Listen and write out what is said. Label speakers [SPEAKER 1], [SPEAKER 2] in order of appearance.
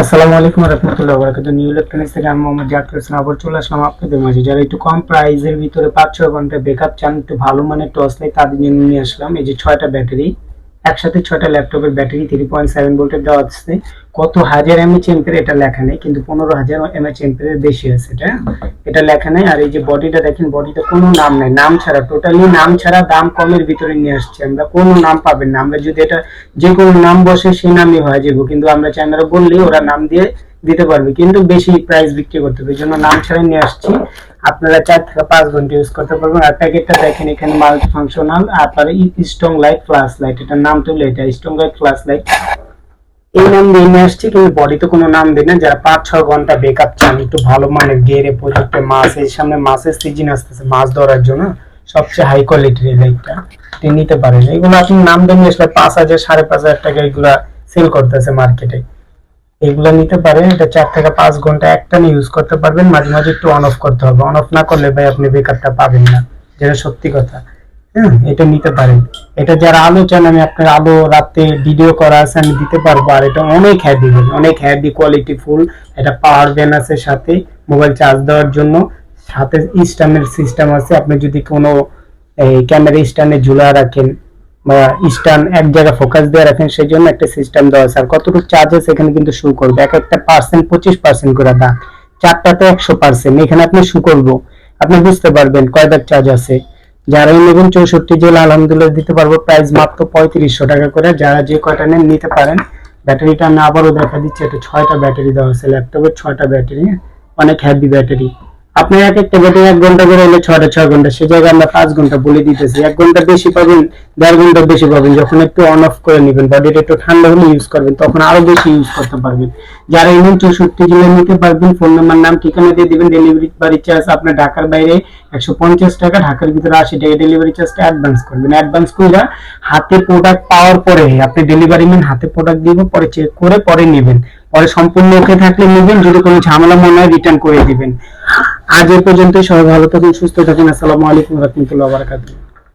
[SPEAKER 1] আসসালামু আলাইকুম রহমতুল্লাহ বরকাত নিউ ইলেকট্রনিক্স থেকে আমি মোহাম্মদ জাকির হোসেন আবার চলে আসলাম আপনাদের মাঝে। যারা একটু কম প্রাইসের ভিতরে পাঁচ ছয় ঘণ্টা বেকআপ চান, একটু ভালো মানের টর্চ লাইট তাদের জন্য নিয়ে আসলাম। এই যে ছয়টা ব্যাটারি একসাথে ছয়টা ল্যাপটপের ব্যাটারি থ্রি পয়েন্ট সেভেন ভোল্টের দেওয়া আছে। কত হাজার এমএচ এম্পের এটা লেখা নেই, কিন্তু পনেরো হাজার এমএচ এম্পের বেশি আছে, এটা। এটা লেখা নেই, আর এই যে বডিটা দেখেন বডিতে কোনো নাম নেই, নাম ছাড়া টোটালি নাম ছাড়া দাম কমের ভিতরে নিয়ে আসছে। আমরা কোনো নাম পাবেন না, আমরা যদি এটা যে কোনো নাম বসে সেই নামই হয়ে যাব, কিন্তু আমরা চ্যানেলে বললেই ওরা নাম দিয়ে দিতে পারবে, কিন্তু বেশি প্রাইস বিক্রি করতে হবে, এই জন্য নাম ছাড়া নিয়ে আসছি। আপনারা চার থেকে পাঁচ ঘণ্টা ইউজ করতে পারবেন। আর প্যাকেটটা দেখেন, এখানে মাল্টি ফাংশনাল আপনার স্ট্রং লাইট ফ্লাশ লাইট এটার নাম তো এটা স্ট্রং লাইট ফ্লাশ লাইট এই নাম দিয়ে নিয়ে আসছি, কিন্তু বডিতে কোনো নাম দেয় না। যারা পাঁচ ছ ঘণ্টা বেকআপ চান, একটু ভালো মানের গেরে প্রজেক্টে মাছ এই সামনে মাছের সিজন আসতেছে মাছ ধরার জন্য সবচেয়ে হাই কোয়ালিটির এই লাইটটা নিতে পারেন। এগুলো আপনি নাম দেন আসলে পাঁচ হাজার, সাড়ে পাঁচ হাজার টাকা এগুলা সেল করতেছে মার্কেটে এগুলো নিতে পারেন। এটা চার থেকে পাঁচ ঘণ্টা একটা নিয়ে ইউজ করতে পারবেন। মাঝে মাঝে একটু অন অফ করতে হবে। অন অফ না করলে ভাই আপনি বেকারটা পাবেন না। যেটা সত্যি কথা। হ্যাঁ এটা নিতে পারেন। এটা যারা আলো চান, আমি আপনার আলো রাতে ভিডিও করা আছে, আমি দিতে পারব। আর এটা অনেক হ্যাভি অনেক হ্যাভি কোয়ালিটি ফুল এটা পাওয়ার ব্যান আছে সাথে মোবাইল চার্জ দেওয়ার জন্য। সাথে স্ট্যান্ডের সিস্টেম আছে। আপনি যদি কোনো, এই ক্যামেরা স্ট্যান্ডে ঝুলা রাখেন বা স্ট্যান্ড এক জায়গায় ফোকাস দিয়ে রাখেন সেই জন্য একটা সিস্টেম দেওয়া আছে। আর কতটুকু চার্জ আছে এখানে কিন্তু শো করবে। এক একটা পার্সেন্ট পঁচিশ পার্সেন্ট করে দাম। চারটাতে একশো পার্সেন্ট এখানে আপনি শু করব। আপনি বুঝতে পারবেন কয় ব্যাগ চার্জ আছে। যারা নেবেন চৌষট্টি জেলা, আলহামদুলিল্লাহ দিতে পারব প্রাইস মাত্র পঁয়ত্রিশশো টাকা করে। যারা যে কয়টা নেন নিতে পারেন। ব্যাটারিটা আমি আবারও দেখা দিচ্ছি এটা ছয়টা ব্যাটারি দেওয়া আছে ল্যাপটপের ছয়টা ব্যাটারি, অনেক হ্যাভি ব্যাটারি আপনি এক একটা ব্যাটারি এক ঘণ্টা করে হলে ছয়টা, ছয় ঘণ্টা। সে জায়গায় আমরা পাঁচ ঘণ্টা বলে দিতেছি। এক ঘণ্টা বেশি পাবেন, দেড় ঘণ্টা বেশি পাবেন। যখন একটু অন অফ করে নেবেন বডিটা একটু ঠান্ডা হলে ইউজ করবেন, তখন আরও বেশি ইউজ করতে পারবেন। যারা এমন চৌষট্টি জেলায় নিতে পারবেন ফোন নাম্বার নাম, ঠিকানা দিয়ে দিবেন। ডেলিভারি বাড়ি চার্জ আপনার ঢাকার বাইরে একশো পঞ্চাশ টাকা, ঢাকার ভিতরে আশি টাকা ডেলিভারি চার্জটা অ্যাডভান্স করবেন। অ্যাডভান্স করে হাতে প্রোডাক্ট পাওয়ার পরে, আপনি ডেলিভারি ম্যান হাতে প্রোডাক্ট দিব, পরে চেক করে, পরে নেবেন। পরে সম্পূর্ণ ওকে থাকলে নেবেন, যদি কোনো ঝামেলা মনে হয় রিটার্ন করে দিবেন। আজ এ পর্যন্তই সবাই ভালো থাকুন সুস্থ থাকুন। আসসালামু আলাইকুম রহমতুল্লাহ বারাকাতুহ।